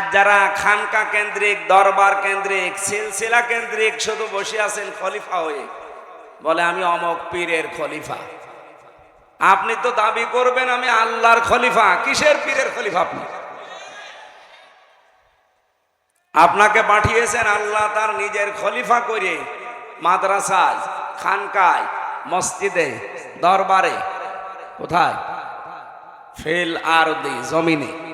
আজ যারা খানকা কেন্দ্রিক, দরবার কেন্দ্রিক, সিলসিলা কেন্দ্রিক শুধু বসে আছেন খলিফা হয়ে। বলে, আমি অমক পীরের খলিফা। আপনি তো দাবি করবেন আমি আল্লাহর খলিফা। কিসের পীরের খলিফা আপনি? আপনাকে পাঠিয়েছেন আল্লাহ তার নিজের খলিফা করে মাদ্রাসায়, খানকায়, মসজিদে, দরবারে। কোথায়? ফেল আর জমিনে।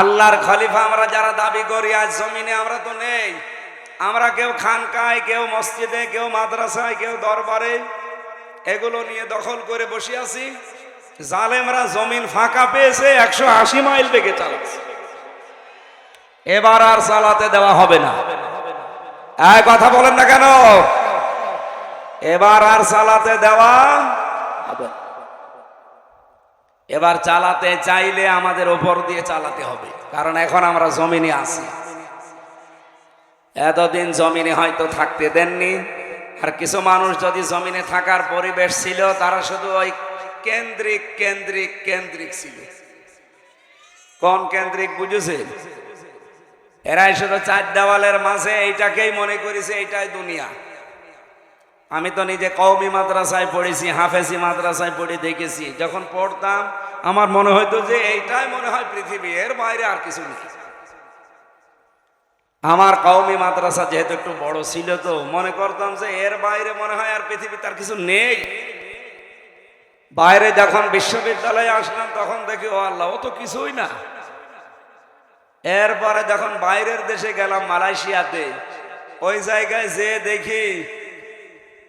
আল্লাহর খলিফা আমরা যারা দাবি করি, আজ জমিনে আমরা তো নেই। আমরা কেউ খানকায়, কেউ মসজিদে, কেউ মাদ্রাসায়, কেউ দরবারে এগুলো নিয়ে দখল করে বসে আছি। জালেমরা জমিন ফাঁকা পেয়েছে, একশো আশি মাইল বেগে চালাচ্ছে। এবার আর চালাতে দেওয়া হবে না। কথা বলেন না কেন? এবার আর চালাতে দেওয়া হবে না। এবার চালাতে চাইলে আমাদের ওপর দিয়ে চালাতে হবে। কারণ এখন আমরা জমিনে আছি। এতদিন জমিনে হয়তো থাকতে দেননি। আর কিছু মানুষ যদি জমিনে থাকার পরিবেশ ছিল, তারা শুধু ওই কেন্দ্রিক কেন্দ্রিক কেন্দ্রিক ছিল। কোন কেন্দ্রিক বুঝেছেন এরাই শুধু চার দেওয়ালের মাঝে এইটাকেই মনে করেছে, এইটাই দুনিয়া। আমি তো নিজে কওমি মাদ্রাসায় পড়েছি, হাফেজি মাদ্রাসায় পড়ে দেখেছি। যখন পড়তাম, আমার মনে হইতো যে এইটাই মনে হয় পৃথিবী, এর বাইরে আর কিছু নেই। আমার কওমি মাদ্রাসা যেহেতু একটু বড় ছিল তো, মনে করতাম যে এর বাইরে মনে হয় আর পৃথিবী তার কিছু নেই। বাইরে যখন বিশ্ববিদ্যালয়ে আসলাম, তখন দেখি, ও আল্লাহ, ও তো কিছুই না। এরপরে যখন বাইরের দেশে গেলাম, মালয়েশিয়াতে, ওই জায়গায় যে দেখি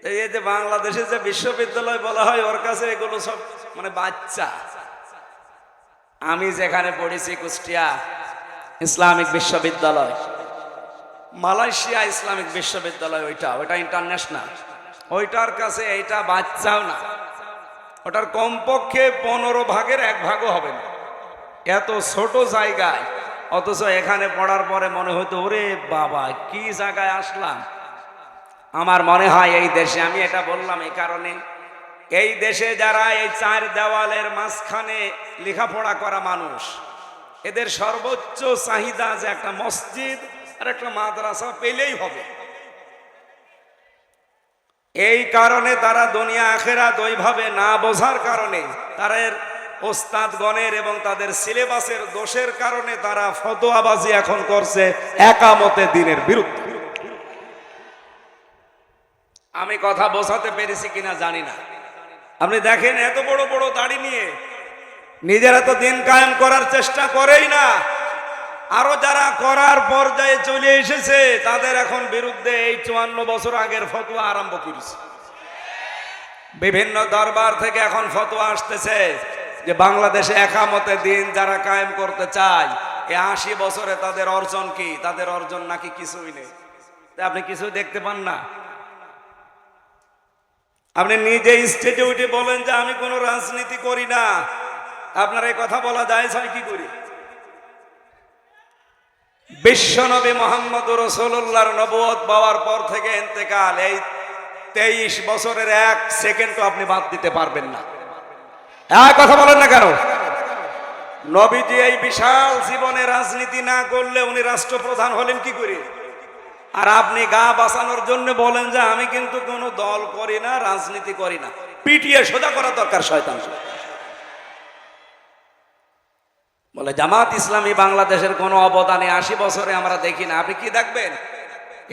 এই যে বাংলাদেশে যে বিশ্ববিদ্যালয় বলা হয়, ওর কাছে এগুলো সব মানে বাচ্চা। আমি যেখানে পড়েছি কুষ্টিয়া ইসলামিক বিশ্ববিদ্যালয়। মালয়েশিয়া ইসলামিক বিশ্ববিদ্যালয় ওইটা ওইটা ইন্টারন্যাশনাল ওইটার কাছে এইটা বাচ্চাও না। ওটার কমপক্ষে পনেরো ভাগের এক ভাগও হবে না। এত ছোট জায়গায়, অথচ এখানে পড়ার পরে মনে হতো, ওরে বাবা, কি জায়গায় আসলাম? আমার মনে হয় এই দেশে, আমি এটা বললাম এই কারণে, এই দেশে যারা এই চার দেওয়ালের মাঝখানে লেখাপড়া করা মানুষ, এদের সর্বোচ্চ চাহিদা যে একটা মসজিদ আর একটা মাদ্রাসা পেলেই হবে। এই কারণে তারা দুনিয়া আখেরা ওইভাবে না বোঝার কারণে তাদের ওস্তাদগণের এবং তাদের সিলেবাসের দোষের কারণে তারা ফতোয়াবাজি এখন করছে একামতে দিনের বিরুদ্ধে। আমি কথা বোঝাতে পেরেছি কিনা জানি না। আপনি দেখেন এত বড় বড় দাড়ি নিয়ে নিজেরা তো দিন কায়েম করার চেষ্টা করেই না। আরও যারা করার পর্যায়ে চলে এসেছে, তাদের এখন বিরুদ্ধে এই চুয়ান্ন বছর আগের ফতোয়া আরম্ভ করেছে। বিভিন্ন দরবার থেকে এখন ফতোয়া আসতেছে যে বাংলাদেশে একামতে দিন যারা কায়েম করতে চায় এই আশি বছরে তাদের অর্জন কি? তাদের অর্জন নাকি কিছুই নেই। আপনি কিছু দেখতে পান না? আপনি নিজে স্টেজে উঠে বলেন যে আমি কোনো রাজনীতি করি না। আপনার এই কথা বলা যায় হয় কি করি? বিশ্বনবী মোহাম্মদ রসুল্লাহর নবুয়ত পাওয়ার পর থেকে এতেকাল এই তেইশ বছরের এক সেকেন্ডও আপনি বাদ দিতে পারবেন না। কথা বলেন না কেন? নবীজি এই বিশাল জীবনে রাজনীতি না করলে উনি রাষ্ট্রপ্রধান হলেন কি করে? আর আপনি গা বাঁচানোর জন্য বলেন যে আমি কিন্তু কোনো দল করি না, রাজনীতি করি না। পিটিয়ে সোজা করা দরকার শয়তান বলে, জামাত ইসলামী বাংলাদেশের কোনো অবদানে আশি বছরে আমরা দেখি না। আপনি কি দেখবেন?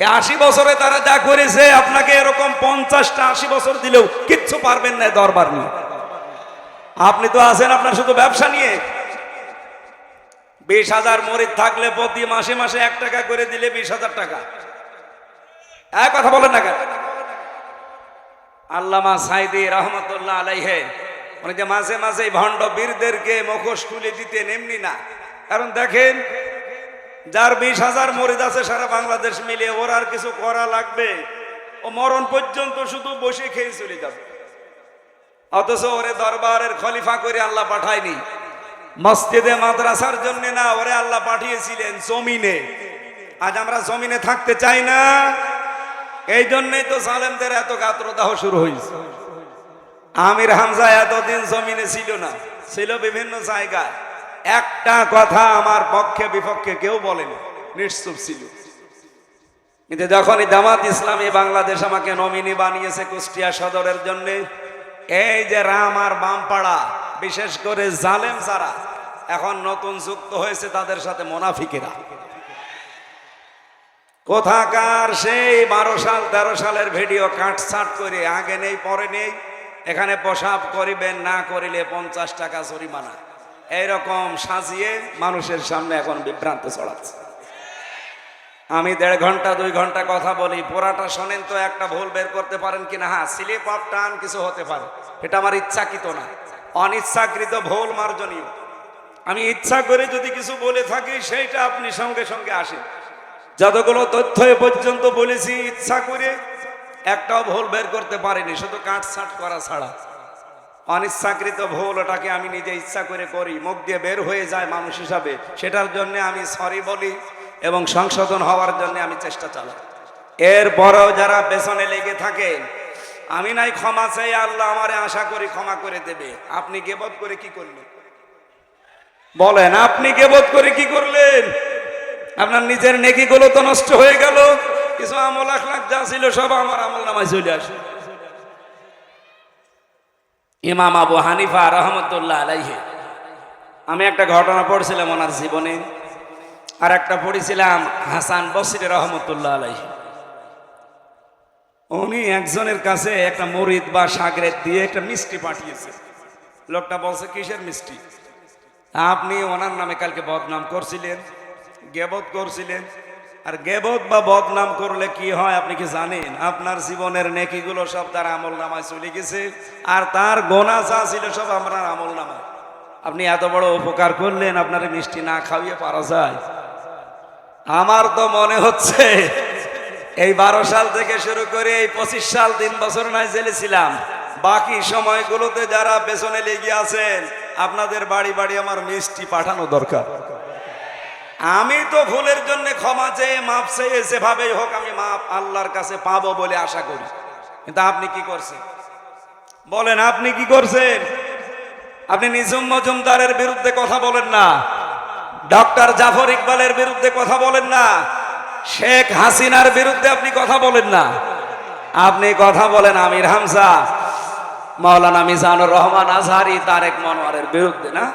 এই আশি বছরে তারা যা করেছে, আপনাকে এরকম পঞ্চাশটা আশি বছর দিলেও কিচ্ছু পারবেন না দরবার নিয়ে। আপনি তো আছেন আপনার শুধু ব্যবসা নিয়ে। বিশ হাজার মরিদ থাকলে প্রতি মাসে মাসে এক টাকা করে দিলে বিশ হাজার টাকা। কথা বলেন না কেন? আল্লামা সাইদি রহমতুল্লাহ আলাইহে, উনি যে মাঝে মাঝে ভণ্ড বীরদেরকে মুখোশ খুলে দিতেন, এমনি না। কারণ দেখেন, যার বিশ হাজার মরিদ আছে, সারা বাংলাদেশ মিলে ওর আর কিছু করা লাগবে। ও মরণ পর্যন্ত শুধু বসে খেয়ে চলে যাবে। অথচ ওরে দরবারের খলিফা করে আল্লাহ পাঠায়নি। মসজিদে মাদ্রাসার জন্য না, ওরে আল্লাহ পাঠিয়েছিলেন জমিনে। আজ আমরা জমিনে থাকতে চাই না। এই জন্যই তো সালেমদের এত গাত্রদাহ শুরু হয়েছে। আমির হামজা এতদিন জমিনে ছিল না, ছিল বিভিন্ন জায়গায়। একটা কথা আমার পক্ষে বিপক্ষে কেউ বলেনি, নিশ্চুপ ছিল। কিন্তু যখনই জামাত ইসলামী বাংলাদেশ আমাকে নমিনি বানিয়েছে কুষ্টিয়া সদরের জন্য, এই যে রাম আর বামপাড়া, বিশেষ করে জালেম যারা, এখন নতুন যুক্ত হয়েছে তাদের সাথে মোনাফিকেরা। কোথাকার সেই বারো সাল, তেরো সালের ভিডিও কাটছাট করে, আগে নেই, পরে নেই। এখানে প্রসাব করিবেন, না করিলে পঞ্চাশ টাকা জরিমানা। এইরকম সাজিয়ে মানুষের সামনে এখন বিভ্রান্ত ছড়াচ্ছে। আমি দেড় ঘণ্টা, দুই ঘণ্টা কথা বলি, পোড়াটা শোনেন তো, একটা ভুল বের করতে পারেন কিনা? হ্যাঁ স্লিপ অফ টান কিছু হতে পারে। এটা আমার ইচ্ছাকৃত না। অনিচ্ছাকৃত ভুল মার্জনীয়। আমি ইচ্ছা করে যদি কিছু বলে থাকি, সেইটা আপনি সঙ্গে সঙ্গে আসেন। যতগুলো তথ্য এ পর্যন্ত বলেছি, ইচ্ছা করে একটাও ভুল বের করতে পারিনি, শুধু কাটছাট করা ছাড়া। অনিচ্ছাকৃত ভুল ওটাকে আমি নিজে ইচ্ছা করে করি, মুখ দিয়ে বের হয়ে যায় মানুষ হিসাবে, সেটার জন্য আমি সরি বলি এবং সংশোধন হওয়ার জন্য আমি চেষ্টা চালাই। এরপরেও যারা পেছনে লেগে থাকে, আমি নাই ক্ষমা চাই, আল্লাহ আমারে আশা করি ক্ষমা করে দেবে। আপনি গেবত করে কি করলেন? বলেন, আপনি গেবত করে কি করলেন? আপনার নিজের নেকিগুলো তো নষ্ট হয়ে গেল। কিছু আমল আখলাখ যা ছিল সব আমার আমল নামায় চলে আসে। ইমাম আবু হানিফা রহমতুল্লাহ আলাইহে। আমি একটা ঘটনা পড়ছিলাম ওনার জীবনে। আর একটা পড়েছিলাম হাসান বসির রহমতুল্লাহ আলাইহে। উনি একজনের কাছে একটা মরিদ বা সাগরের দিয়ে একটা মিষ্টি পাঠিয়েছে। লোকটা বলছে, কিসের মিষ্টি? আপনি ওনার নামে কালকে বদনাম করছিলেন। গেবত করছিলেন। আর গেবত বা বদনাম করলে কি হয় আপনি কি জানেন? আপনার জীবনের নেকিগুলো সব তার আমল নামায় চলে গেছে। আর তার গোনা যা ছিল সব আপনার আমল নামায়। আপনি এত বড় উপকার করলেন, আপনার মিষ্টি না খাওয়িয়ে পারা যায়। আমার তো মনে হচ্ছে, এই বারো সাল থেকে শুরু করে এই পঁচিশ সাল, তিন বছর নয় জেলে ছিলাম। বাকি সময়গুলোতে যারা পেছনে লেগে আছেন, আপনাদের বাড়ি বাড়ি আমার মিষ্টি পাঠানো দরকার। আমি তো ভুলের জন্য ক্ষমা চেয়ে, মাপ চেয়ে যেভাবেই হোক আমি মাপ আল্লাহর কাছে পাবো বলে আশা করি। কিন্তু আপনি কি করছেন? বলেন, আপনি কি করছেন? আপনি নিজুম মজুমদারের বিরুদ্ধে কথা বলেন না। ডক্টর জাফর ইকবালের বিরুদ্ধে কথা বলেন না। শেখ হাসিনার বিরুদ্ধে আপনি কথা বলেন না। আপনি কথা বলেন আমির হামজা, মাওলানা মিজানুর রহমান আজহারি, তারেক মনোয়ারের বিরুদ্ধে, না?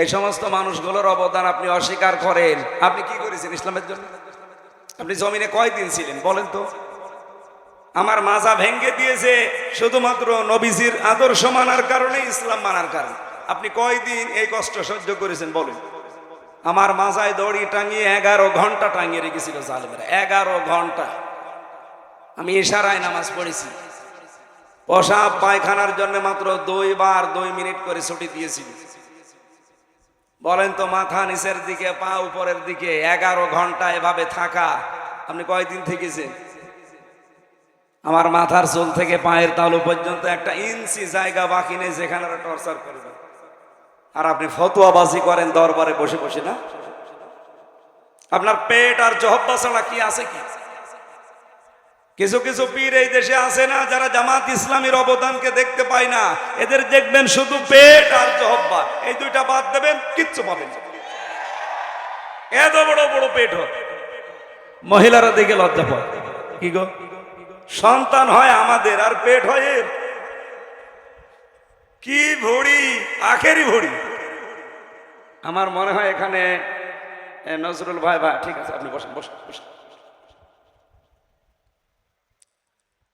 এই সমস্ত মানুষগুলোর অবদান আপনি অস্বীকার করেন। আপনি কি করেছেন ইসলামের জন্য? আপনি জমিনে কয়দিন ছিলেন, বলেন তো? আমার মাজা ভেঙ্গে দিয়েছে শুধুমাত্র নবীজির আদর্শ মানার কারণে, ইসলাম মানার কারণে। আপনি কয়দিন এই কষ্ট সহ্য করেছেন, বলেন? আমার মাজায় দড়ি টাঙিয়ে এগারো ঘণ্টা টাঙিয়ে রেখেছিল জালেমেরা, এগারো ঘণ্টা। আমি ইশারায় নামাজ পড়েছি। পোশাক, পায়খানার জন্য মাত্র দুই বার দুই মিনিট করে ছুটি দিয়েছিল। বলেন তো মাথা নিচের দিকে, পা উপরের দিকে, এগারো ঘণ্টা এভাবে থাকা। আপনি কয়দিন থেকেছেন? আমার মাথার চুল থেকে পায়ের তালু পর্যন্ত একটা ইঞ্চি জায়গা বাকি নেই যেখানে টর্চার করবে। আর আপনি ফতুয়াবাজি করেন দরবারে বসে বসে, না? আপনার পেট আর জহব্বা ছাড়া কি আছে কি? কিছু কিছু পীর এই দেশে আছে না, যারা জামাত ইসলামের অবদানকে দেখতে পায় না। এদের দেখবেন শুধু পেট আর জহব্বা এই দুইটা বাদ দেবেন, কিচ্ছু পাবেন এত বড় বড় পেট হয়। মহিলারা দেখে লজ্জা পায়। কি গো? সন্তান হয় আমাদের, আর পেট হয় কি ভড়ি, আখেরি ভড়ি। আমার মনে হয় এখানে নজরুল ভাই ভাই, ঠিক আছে, আপনি বসেন বসেন বসেন।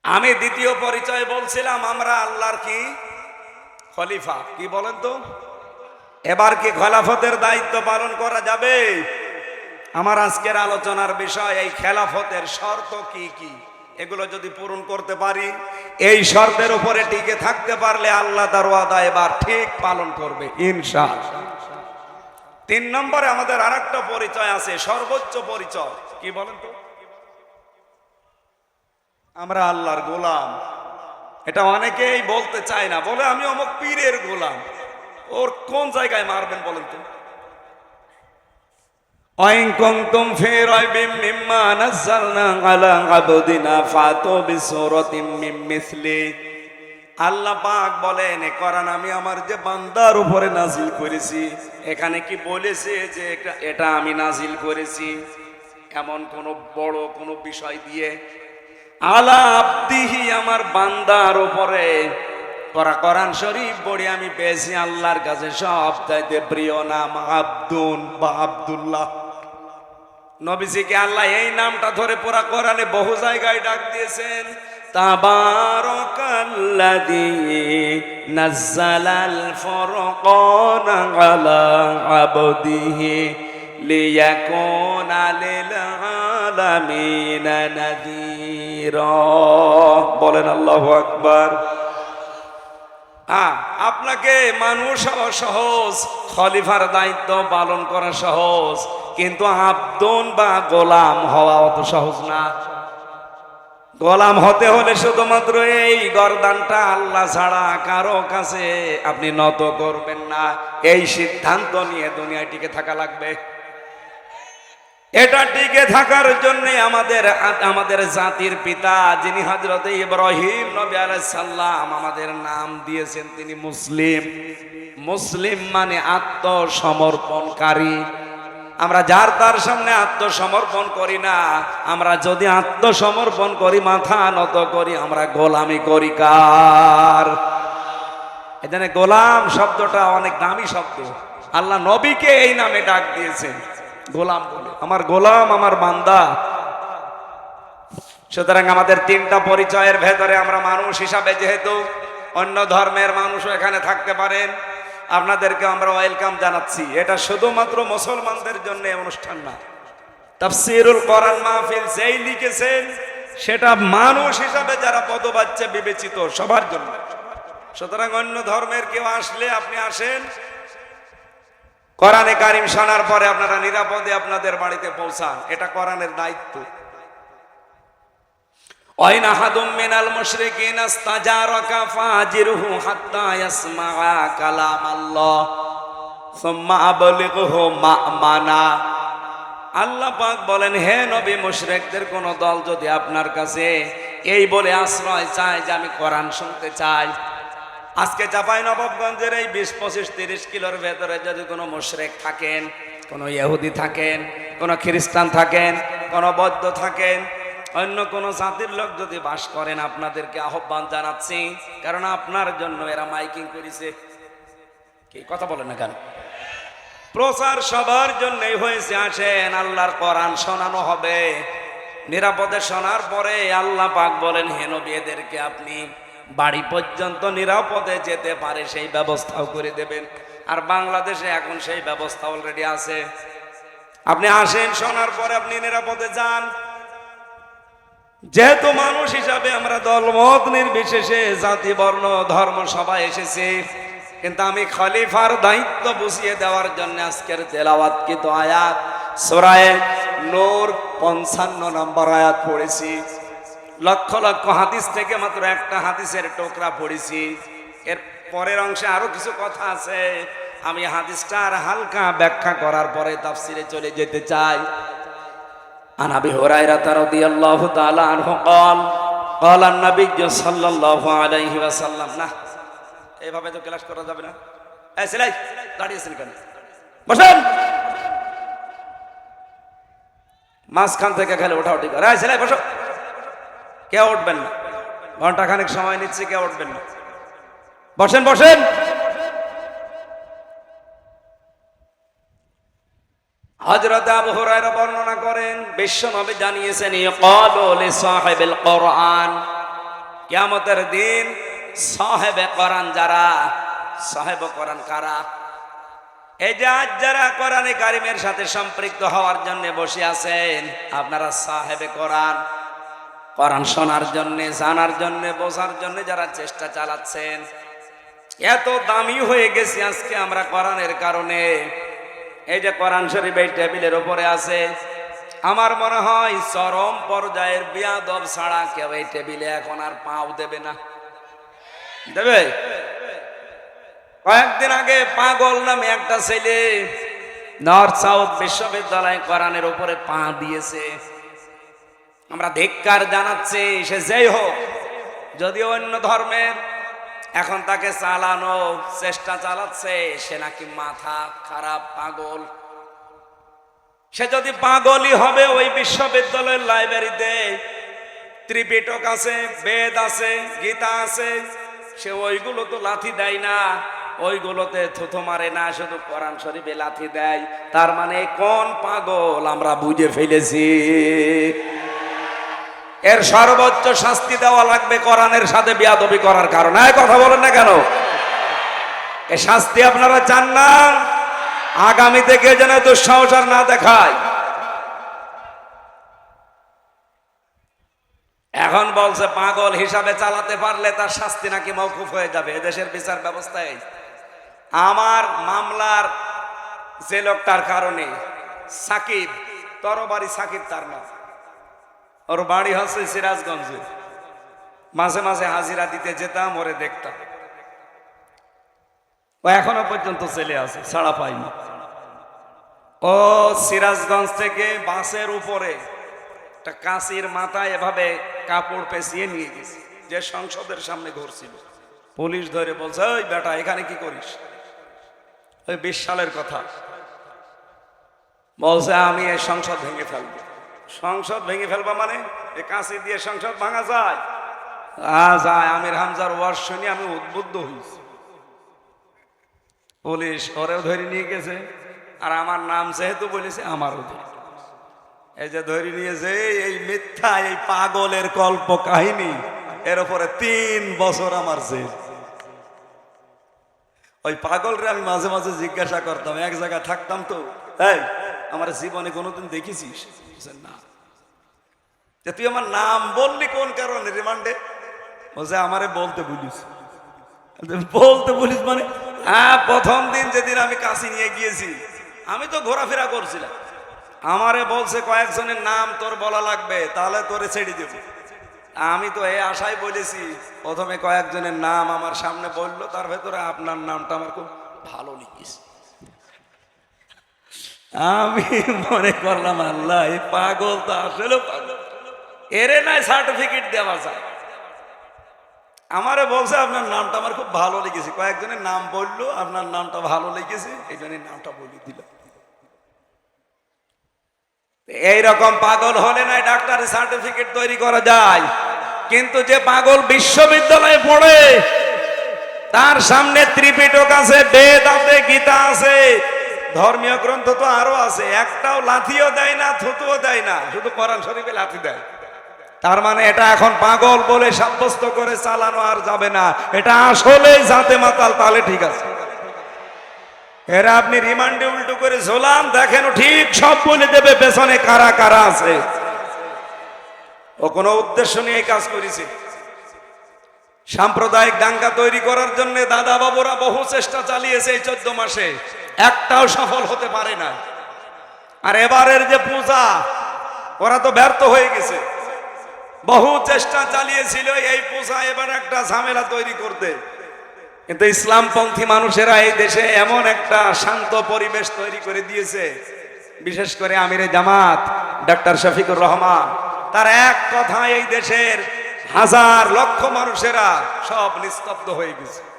আমি দ্বিতীয় পরিচয় বলছিলাম, আমরা আল্লাহর কি? খলিফা। কি বলেন তো? এবার কি খলাফতের দায়িত্ব পালন করা যাবে? আমার আজকের আলোচনার বিষয়, এই খেলাফতের শর্ত কি কি? এগুলো যদি পূরণ করতে পারি, এই শর্তের উপরে টিকে থাকতে পারলে আল্লাহ তার ওয়াদা এবার ঠিক পালন করবে ইনশা তিন নম্বরে আমাদের আর পরিচয় আছে, সর্বোচ্চ পরিচয়। কি বলেন তো? আমরা আল্লাহর গোলাম। এটা অনেকেই বলতে চায় না, বলে আমি অমুক পীরের গোলাম। ওর কোন জায়গায় মারবেন বলেন তো وإن كنتم في ريب مما نزلنا على عبدنا فأتوا بسورة من مثله আল্লাহ পাক বলেন এ কোরআন আমি আমার যে বান্দার উপরে নাজিল করেছি এখানে কি বলেছে যে এটা- এটা আমি নাজিল করেছি এমন কোন বড় কোন বিষয় দিয়ে আলা আব্দিহি আমার বান্দার উপরে করা কোরআন শরীফ পড়ে আমি পেয়েছি আল্লাহর কাছে সব চাইতে প্রিয় নাম আব্দুন বা আব্দুল্লাহ। নবীজিকে আল্লাহ এই নামটা ধরে পুরা কোরআনে বহু জায়গায় ডাক দিয়েছেন। বলেন আল্লাহু আকবার। হ্যাঁ আপনাকে মানুষ হওয়া সহজ, খলিফার দায়িত্ব পালন করা সহজ, কিন্তু আব্দন বা গোলাম হওয়া অত সহজ না। গোলাম হতে হলে শুধুমাত্র এই গরদানটা আল্লাহ ছাড়া কারও কাছে আপনি নত করবেন না। এই সিদ্ধান্ত নিয়ে দুনিয়ায় টিকে থাকা লাগবে। এটা টিকে থাকার জন্য আমাদের আমাদের জাতির পিতা, যিনি হজরত ইব্রাহিম নবী আলাইসাল্লাম আমাদের নাম দিয়েছেন, তিনি মুসলিম। মুসলিম মানে আত্মসমর্পণকারী। আমরা যার তার সামনে আত্মসমর্পণ করি না, আমরা যদি আত্মসমর্পণ করি, মাথা নত করি, আমরা গোলামি করি কার? এখানে গোলাম শব্দটা অনেক দামি শব্দ। আল্লাহ নবীকে এই নামে ডাক দিয়েছেন। গোলাম বলে। আমার গোলাম, আমার বান্দা। সুতরাং আমাদের তিনটা পরিচয়ের ভেতরে আমরা মানুষ হিসাবে যেহেতু অন্য ধর্মের মানুষও এখানে থাকতে পারেন আপনাদেরকে আমরা ওয়েলকাম জানাচ্ছি। এটা শুধুমাত্র মুসলমানদের জন্য অনুষ্ঠান না। তাফসিরুল কোরআন মাহফিল যেই লিখেছেন, সেটা মানুষ হিসাবে যারা পদবাচ্চা বিবেচিত সবার জন্য। সুতরাং অন্য ধর্মের কেউ আসলে আপনি আসেন কোরআনে কারিম শোনার পরে আপনারা নিরাপদে আপনাদের বাড়িতে পৌঁছান। এটা কোরআনের দায়িত্ব। বলেন, হে নবী মুশরিকদের, কোন দল যদি আপনার কাছে এই বলে আশ্রয় চায় যে আমি কোরআন শুনতে চাই আজকে চাপাই নবাবগঞ্জের এই বিশ, পঁচিশ, তিরিশ কিলোর ভেতরে যদি কোনো মুশরেক থাকেন, কোনো ইহুদি থাকেন, কোনো খ্রিস্টান থাকেন, কোনো বৌদ্ধ থাকেন, অন্য কোনো জাতির লোক যদি বাস করেন, আপনাদেরকে আহ্বান জানাচ্ছি, কারণ আপনার জন্য এরা মাইকিং করেছে। কি কথা বলেন না কেন? প্রচার সবার জন্যই হয়েছে, আসেন, আল্লাহর কোরআন শোনানো হবে। নিরাপদে শোনার পরে আল্লাহ পাক বলেন হেনবি এদেরকে আপনি বাড়ি পর্যন্ত নিরাপদে যেতে পারে, সেই ব্যবস্থাও করে দেবেন। আর বাংলাদেশে এখন সেই ব্যবস্থা অলরেডি আছে। আপনি আসেন, শোনার পরে আপনি নিরাপদে যান। যেহেতু মানুষ হিসাবে আমরা দলমত নির্বিশেষে জাতি, বর্ণ, ধর্ম, সবাই এসেছি, কিন্তু আমি খলিফার দায়িত্ব বুঝিয়ে দেওয়ার জন্য আজকের তেলাওয়াত কিন্তু আয়াত? সোরায় নোর পঞ্চান্ন নম্বর আয়াত পড়েছি। লক্ষ লক্ষ হাদিস থেকে মাত্র একটা হাদিসের টোকরা পড়েছি এর পরের অংশে আরো কিছু কথা আছে আমি হাদিসটার হালকা ব্যাখ্যা করার পরে তাফসিরে চলে যেতে চাই عن ابي هريره رضي الله تعالى عنه قال قال النبي صلى الله عليه وسلم না এইভাবে তো ক্লাস করা যাবে না এই সেলাই দাঁড়িয়েছেন কেন বসেন মাঝখান থেকে খেলে ওঠা উঠি করে এই সেলাই বসো কেউ উঠবেন না? ঘণ্টা খানিক সময় নিচ্ছে কেউ উঠবেন না? বসেন বসেন। হুরায়রা বর্ণনা করেন জানিয়েছেন কোরআন। দিন সাহেবে যারা, সাহেব কারা? যারা কারিমের সাথে সম্পৃক্ত হওয়ার জন্য বসে আছেন, আপনারা সাহেবে কোরআন। কোরআন শোনার জন্য, জানার জন্য, বোঝার জন্য যারা চেষ্টা চালাচ্ছেন, এত দামি হয়ে গেছি আজকে আমরা কোরআনের কারণে। এই যে কোরআন শরীফ এই টেবিলের উপরে আছে, আমার মনে হয় চরম পর্যায়ের বিয়াদব ছাড়া কেউ এই টেবিলে এখন আর পাও দেবে না। দেবে? কয়েকদিন আগে পাগল নামে একটা ছেলে নর্থ সাউথ বিশ্ববিদ্যালয় কোরআনের উপরে পা দিয়েছে। আমরা ধিক্কার জানাচ্ছি, সে যেই হোক। যদি অন্য ধর্মের, এখন তাকে চালানো, চেষ্টা চালাচ্ছে, সে নাকি মাথা খারাপ, পাগল। সে যদি পাগলই হবে, ওই বিশ্ববিদ্যালয়ের লাইব্রেরিতে ত্রিপিটক আছে, বেদ আছে, গীতা আছে, সে ওইগুলো তো লাথি দেয় না। ওইগুলোতে থুথু মারে না, শুধু কোরআন শরীফে লাথি দেয়। তার মানে কোন পাগল আমরা বুঝে ফেলেছি। এর সর্বোচ্চ শাস্তি দেওয়া লাগবে কোরআনের সাথে বিয়াদবি করার কারণে। কথা বলেন না কেন? এ শাস্তি আপনারা চান না? আগামী থেকে যেন দুঃসাহস না দেখায়? এখন বলছে, পাগল হিসাবে চালাতে পারলে তার শাস্তি নাকি মৌকুফ হয়ে যাবে? এদেশের বিচার ব্যবস্থায় আমার মামলার যে লোকটার কারণে সাকিব, তরবারি সাকিব তার নাম। ওর বাড়ি হচ্ছে সিরাজগঞ্জে। মাঝে মাঝে হাজিরা দিতে যেতাম, ওরে দেখতাম। ও এখনও পর্যন্ত চলে আছে, ছাড়া পাইনি। ও সিরাজগঞ্জ থেকে বাসের উপরে একটা কাঁচির মাথায় এভাবে কাপড় পেঁচিয়ে নিয়ে গেছে, যে সংসদের সামনে ঘুরছিল। পুলিশ ধরে বলছে, ওই বেটা, এখানে কি করিস? ওই বিশ সালের কথা। বলছে, আমি এই সংসদ ভেঙে ফেলব। সংসদ ভেঙে ফেলবা মানে? এ কাঁচি দিয়ে সংসদ ভাঙা যায়? আ, যায়। আমির হামজার ওয়াজ শুনে আমি উদ্বুদ্ধ হয়েছি। পুলিশ ওরেও ধরে নিয়ে গেছে। আর আমার নাম যেহেতু বলেছে, আমারও এই যে ধরে নিয়েছে এই মিথ্যা, এই পাগলের কল্প কাহিনী, এর উপরে তিন বছর আমার জেল। ওই পাগলরে আমি মাঝে মাঝে জিজ্ঞাসা করতাম, এক জায়গায় থাকতাম তো। এই আমার জীবনে কোনোদিন দেখেছিস? না। তুই আমার নাম বললি কোন কারণে? রিমান্ডে বলছে, আমারে বলতে বলিস বলতে বলিস মানে? হ্যাঁ প্রথম দিন যেদিন আমি কাশি নিয়ে গিয়েছি, আমি তো ঘোরাফেরা করছিলাম। আমারে বলছে, কয়েকজনের নাম তোর বলা লাগবে, তাহলে তোরে ছেড়ে দেব। আমি তো এই আশায় বলেছি, প্রথমে কয়েকজনের নাম আমার সামনে বলল, তার ভেতরে আপনার নামটা আমার খুব ভালো লিখেছে আমি মনে করলাম, আল্লাহ, এই পাগল তো আসলে পাগল। এরে নাই সার্টিফিকেট দেওয়া যায়। আমারে বলছে, আপনার নামটা আমার খুব ভালো লেগেছে কয়েকজনের নাম বলল, আপনার নামটা ভালো লেগেছে এই জন্য নামটা বলে দিল। এইরকম পাগল হলে নাই ডাক্তারের সার্টিফিকেট তৈরি করা যায়। কিন্তু যে পাগল বিশ্ববিদ্যালয়ে পড়ে, তার সামনে ত্রিপিটক আছে, বেদ আছে, গীতা আছে ধর্মীয় গ্রন্থ তো আরও আছে, একটাও লাথিও দেয় না, থুতুও দেয় না, শুধু কোরআন শরীফে লাথি দেয়। তার মানে এটা এখন পাগল বলে সাব্যস্ত করে চালানো আর যাবে না, এটা আসলে জাতে মাতাল, তাহলে ঠিক আছে। এরা আপনি রিমান্ডে উল্টো করে ঝোলাম দেখেন ঠিক সব বলে দেবে, পেছনে কারা কারা আছে। ও কোনো উদ্দেশ্য নিয়ে কাজ করেছে। সাম্প্রদায়িক দাঙ্গা তৈরি করার জন্য দাদা বাবুরা বহু চেষ্টা চালিয়েছে এই চোদ্দ মাসে। একটাও সফল হতে পারে না। আর এবারের যে পূজা, ওরা তো ব্যর্থ হয়ে গেছে। বহু চেষ্টা চালিয়েছিল এই পূজা এবার একটা ঝামেলা তৈরি করতে। কিন্তু ইসলামপন্থী মানুষেরা এই দেশে এমন একটা শান্ত পরিবেশ তৈরি করে দিয়েছে। বিশেষ করে আমিরে জামাত, ডাক্তার শফিকুর রহমান, তার এক কথা এই দেশের হাজার লক্ষ মানুষেরা সব নিস্তব্ধ হয়ে গেছে।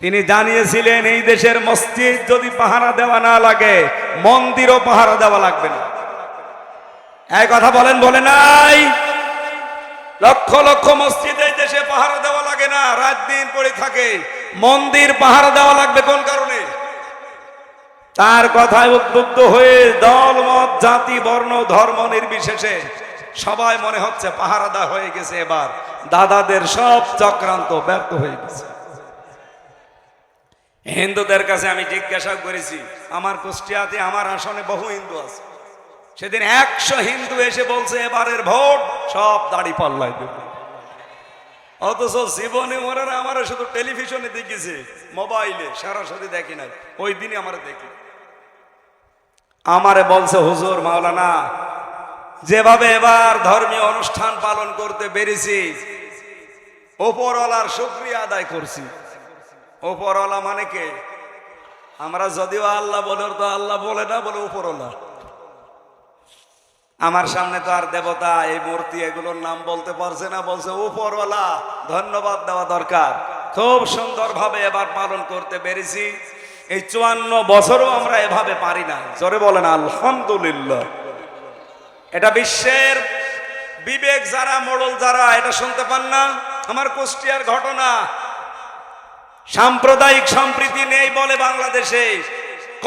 তিনি জানিয়েছিলেন, এই দেশের মসজিদ যদি পাহারা দেওয়া না লাগে, মন্দিরও পাহারা দেওয়া লাগবে না। এই কথা বলেন, বলে নাই। লক্ষ লক্ষ মসজিদ এই দেশে পাহারা দেওয়া লাগে না, রাত দিন পড়ে থাকে। মন্দির পাহারা দেওয়া লাগবে কোন কারণে? তার কথায় উদ্বুদ্ধ হয়ে দল, মত, জাতি, বর্ণ, ধর্ম নির্বিশেষে সবাই মনে হচ্ছে পাহারাদা হয়ে গেছে এবার। দাদাদের সব চক্রান্ত ব্যর্থ হয়ে গেছে। হিন্দুদের কাছে আমি জিজ্ঞাসা করেছি, আমার কুষ্টিয়াতে, আমার আসনে বহু হিন্দু আছে। সেদিন একশো হিন্দু এসে বলছে, এবারের ভোট সব দাড়ি পাল্লাই দেবে। অথচ জীবনে ওরা আমার শুধু টেলিভিশনে দেখেছে, মোবাইলে, সরাসরি দেখি নাই, ওই দিনই আমার দেখি আমারে বলছে, হুজুর মাওলানা, যেভাবে এবার ধর্মীয় অনুষ্ঠান পালন করতে পেরেছি, ওপরওয়ালার শুক্রিয়া আদায় করছি। ওপরওয়ালা মানে কে? আমরা যদিও আল্লাহ বলে তো আল্লাহ বলে না বলে উপরওয়ালা। আমার সামনে তো আর দেবতা, এই মূর্তি এগুলোর নাম বলতে পারছে না, বলছে উপরওয়ালা। ধন্যবাদ দেওয়া দরকার। খুব সুন্দরভাবে এবার পালন করতে পেরেছি। এই চুয়ান্ন বছরও আমরা এভাবে পারি না। জোরে বলেন, আলহামদুলিল্লাহ। এটা বিশ্বের বিবেক যারা, মোড়ল যারা, এটা শুনতে পান না? আমার কুষ্টিয়ার ঘটনা। সাম্প্রদায়িক সম্প্রীতি নেই বলে বাংলাদেশে।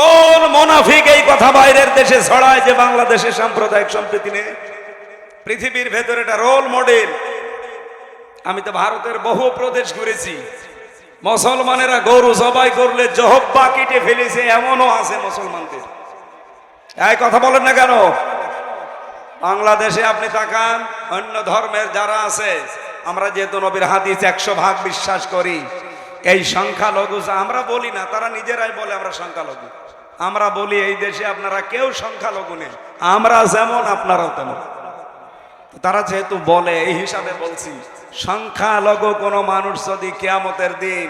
কোন মোনাফিক এই কথা বাইরের দেশে ছড়ায় যে বাংলাদেশে সাম্প্রদায়িক সম্প্রীতি নেই? পৃথিবীর ভেতরে এটা রোল মডেল আমি তো ভারতের বহু প্রদেশ ঘুরেছি। মুসলমানেরা গরু জবাই করলে জহব্বা কেটে ফেলেছে, এমনও আছে মুসলমানদের। এই কথা বলেন না কেন? বাংলাদেশে আপনি তাকান, অন্য ধর্মের যারা আছে, আমরা যেহেতু নবীর হাদিস একশো ভাগ বিশ্বাস করি। এই সংখ্যালঘু আমরা বলি না, তারা নিজেরাই বলে আমরা সংখ্যালঘু। আমরা বলি এই দেশে আপনারা কেউ সংখ্যালঘু নেই, আমরা যেমন, আপনারাও তেমন। তারা যেহেতু বলে, এই হিসাবে বলছি, সংখ্যালঘু কোনো মানুষ যদি কেয়ামতের দিন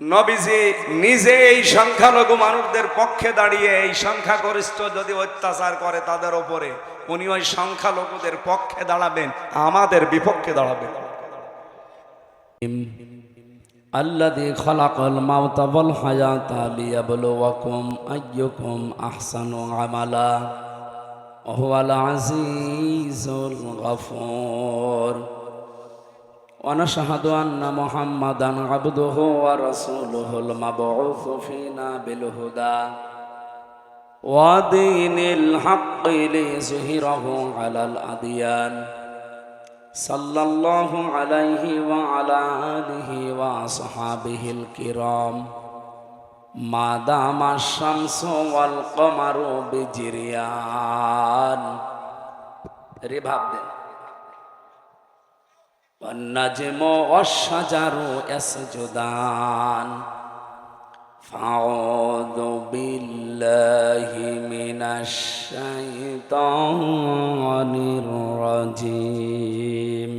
নবীজি নিজে এই সংখ্যালঘু মানুষদের পক্ষে দাঁড়িয়ে এই সংখ্যাগরিষ্ঠ যদি অত্যাচার করে তাদের ওপরে উনি ওই সংখ্যালঘুদের পক্ষে দাঁড়াবেন, আমাদের বিপক্ষে দাঁড়াবেন। الذي خلق الموت والحياة ليبلوكم أيكم أحسن عملا وهو العزيز الغفور. ونشهد أن محمدا عبده ورسوله المبعوث فينا بالهدى ودين الحق ليظهره على الأديان. صلى الله عليه وعلى آله وصحابه الكرام ما دام الشمس والقمر بجريان রিভাব দেন والنجم والشجر يسجدان فأعوذ بالله من الشيطان الرجيم.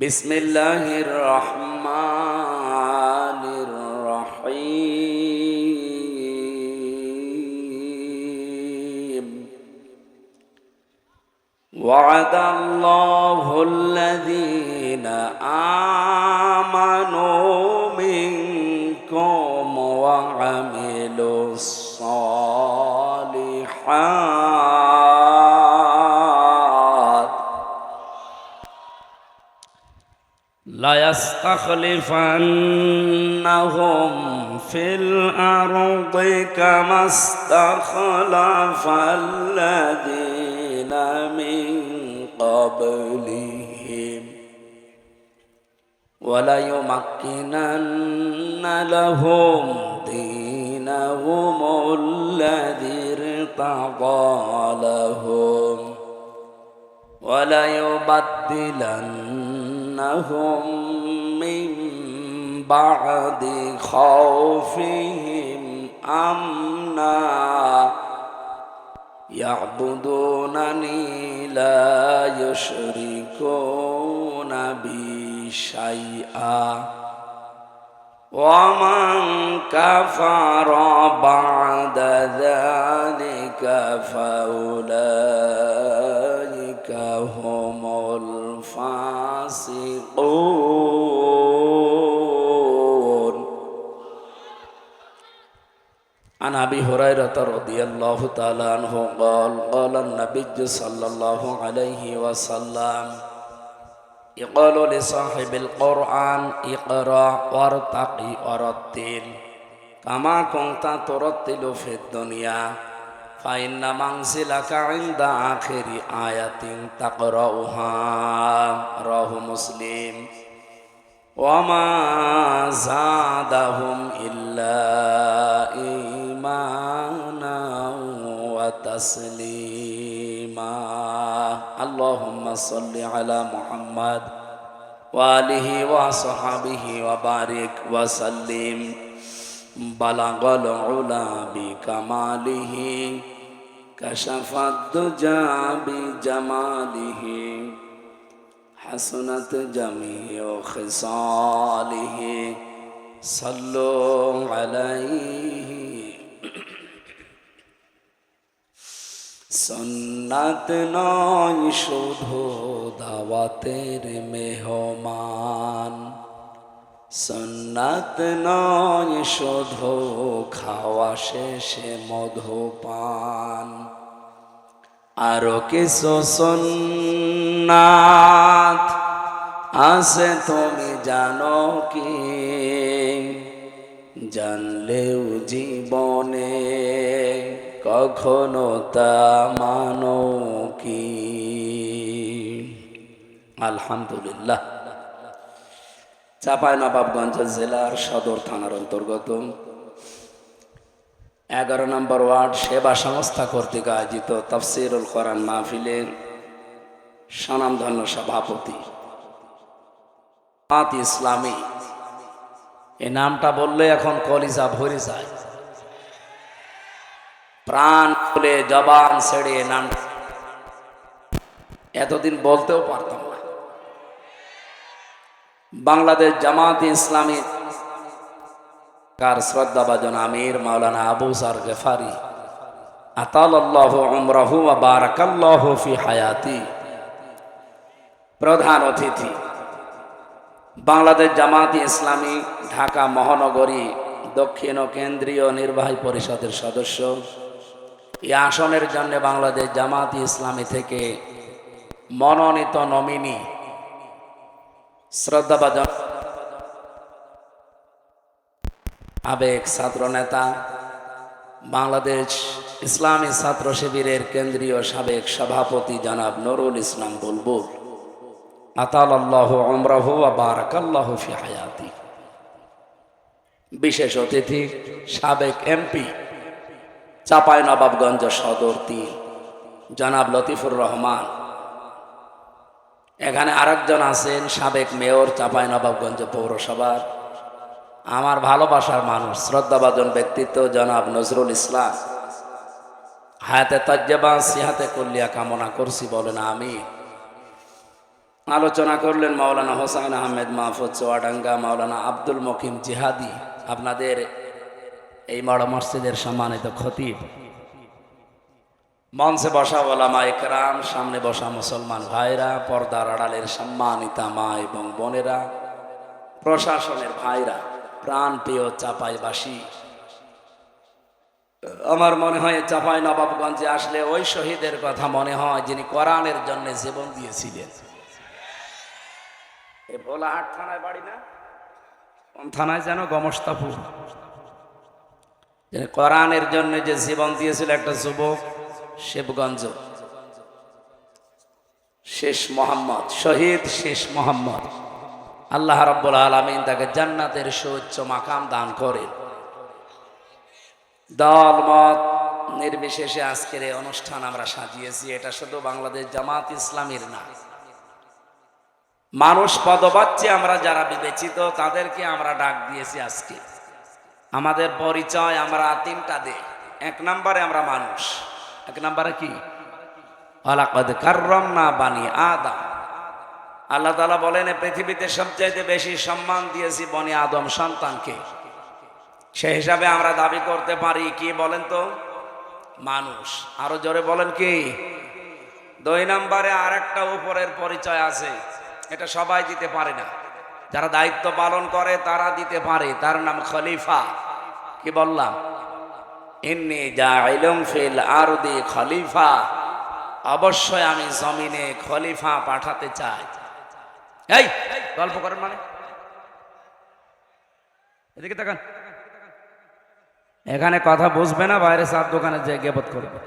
بسم الله الرحمن الرحيم. وعد الله الذين آمنوا منكم وعملوا الصالحات. ليستخلفنهم في الأرض كما استخلف الذين من قبلهم. وليمكنن لهم دينهم الذي ارتضى لهم وليبدلنهم من بعد خوفهم امنا يعبدونني لا يشركون بي شيئا ومن كفر بعد ذلك فأولئك هم الفاسقون. عن أبي هريرة رضي الله تعالى عنه قال قال النبي صلى الله عليه وسلم يقول لصاحب القرآن اقرأ وارتقي ورتل كما كنت ترتل في الدنيا فإن منزلك عند آخر آية تقرأها رواه مسلم وما زادهم إلا إيمانا وتسليما اللهم صل على محمد وآله وصحبه وبارك وسلم. بلغ العلا بكماله كشف الدجى بجماله حسنت جميع خصاله. صلوا عليه. সন্নাত নয় শুধু দাওয়াতের মেহমান। সন্নাত নয় শুধু খাওয়া শেষে মধুপান। আরও কিছু সন্নাত আছে, তুমি জানো কি? জানলেও জীবনে কখনো তা মানো কি? আলহামদুলিল্লাহ। চাঁপাইনবাবগঞ্জ জেলার সদর থানার অন্তর্গত এগারো নম্বর ওয়ার্ড সেবা সংস্থা কর্তৃক আয়োজিত তফসিরুল কোরআন মাহফিলের স্বনামধন্য সভাপতি ইসলামী। এই নামটা বললে এখন কলিজা ভরে যায়। প্রাণ খুলে জবান ছেড়ে নাম। এতদিন বলতেও পারতাম না। বাংলাদেশ জামাত ইসলামী কার শ্রদ্ধাভাজন আমির মাওলানা আবু সার গেফারি। ফি হায়াতি। প্রধান অতিথি, বাংলাদেশ জামাতি ইসলামী, ঢাকা মহানগরী দক্ষিণ ও কেন্দ্রীয় নির্বাহী পরিষদের সদস্য। এই আসনের জন্য বাংলাদেশ জামাতি ইসলামী থেকে মনোনীত নমিনি শ্রদ্ধাভাজন আবেগ ছাত্র নেতা, বাংলাদেশ ইসলামী ছাত্র শিবিরের কেন্দ্রীয় সাবেক সভাপতি জনাব নুরুল ইসলাম বুলবুল। আতাল আল্লাহ আমরাহু বারাকাল্লাহ ফি হায়াতি। বিশেষ অতিথি সাবেক এমপি চাপাই নবাবগঞ্জ সদর তিন জনাব লতিফুর রহমান। এখানে আরেকজন আছেন সাবেক মেয়র চাপাই নবাবগঞ্জ পৌরসভার। আমার ভালোবাসার মানুষ, শ্রদ্ধাভাজন ব্যক্তিত্ব জনাব নজরুল ইসলাম। হায়াতে তাজ্জাবা, সিহাতে কল্লিয়া কামনা করছি বলেন আমি আলোচনা করলেন মাওলানা হোসাইন আহমেদ মাহফুজ চোয়াডাঙ্গা, মাওলানা আব্দুল মকিম জিহাদি। আপনাদের এই বড় মসজিদের সম্মানিত খতিব। মঞ্চে বসা ওলামা একরাম, সামনে বসা মুসলমান ভাইরা, পর্দার আড়ালের সম্মানিতা মা এবং বোনেরা, প্রশাসনের ভাইরা, প্রাণ প্রিয় চাপাইবাসী। আমার মনে হয় চাপাই নবাবগঞ্জে আসলে ওই শহীদের কথা মনে হয় যিনি কোরআনের জন্য জীবন দিয়েছিলেন। এ ভোলাহাট থানায় বাড়ি না? কোন থানায় যেন গমস্তাপুর? যিনি কোরআনের জন্য যে জীবন দিয়েছিল একটা যুবক, শিবগঞ্জ। শেষ মোহাম্মদ, শহীদ শেষ মোহাম্মদ। আল্লাহ রাব্বুল আলামিন তাকে জান্নাতের সুউচ্চ মাকাম দান করেন। দল মত নির্বিশেষে আজকের এই অনুষ্ঠান আমরা সাজিয়েছি। এটা শুধু বাংলাদেশ জামাত ইসলামীর না। মানুষ পদবাচ্যে আমরা যারা বিবেচিত, তাদেরকে আমরা ডাক দিয়েছি আজকে। আমাদের পরিচয় আমরা তিনটা দে এক নম্বরে আমরা মানুষ। এক নম্বরে কি? আলাকাদ কার্রম না বানি আদম। আল্লাহ তালা বলেন পৃথিবীতে সবচাইতে বেশি সম্মান দিয়েছি বনি আদম সন্তানকে। সে হিসাবে আমরা দাবি করতে পারি, কি বলেন তো? মানুষ। আরও জোরে বলেন কি? দুই নম্বরে আর একটা উপরের পরিচয় আছে, এটা সবাই দিতে পারে না। যারা দায়িত্ব পালন করে, তারা দিতে পারে। তার নাম খলিফা। কি বললাম, ইন্নি জাইলুম ফিল আরদি খলিফা। অবশ্যই আমি জমিনে খলিফা পাঠাতে চাই। এই, গল্প করেন মানে। এদিকে তাকান। এখানে কথা বুঝবে না, বাইরে চার দোকানে যে গেবত করবে।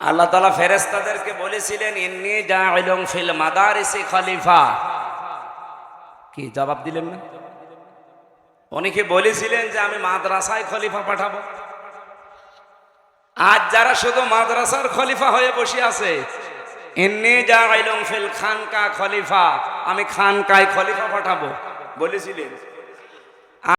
আল্লাহ তালা ফেরেস্তাদেরকে বলেছিলেন, ইন্নি জাইলুম ফিল মাদারিসি খলিফা। কি জবাব দিলেন না? অনেকে বলেছিলেন যে আমি মাদ্রাসায় খলিফা পাঠাবো। আজ যারা শুধু মাদ্রাসার খলিফা হয়ে বসে আছে, ইন্নি জাইলুম ফিল খানকা খলিফা আমি খানকায় খলিফা পাঠাবো বলেছিলেন।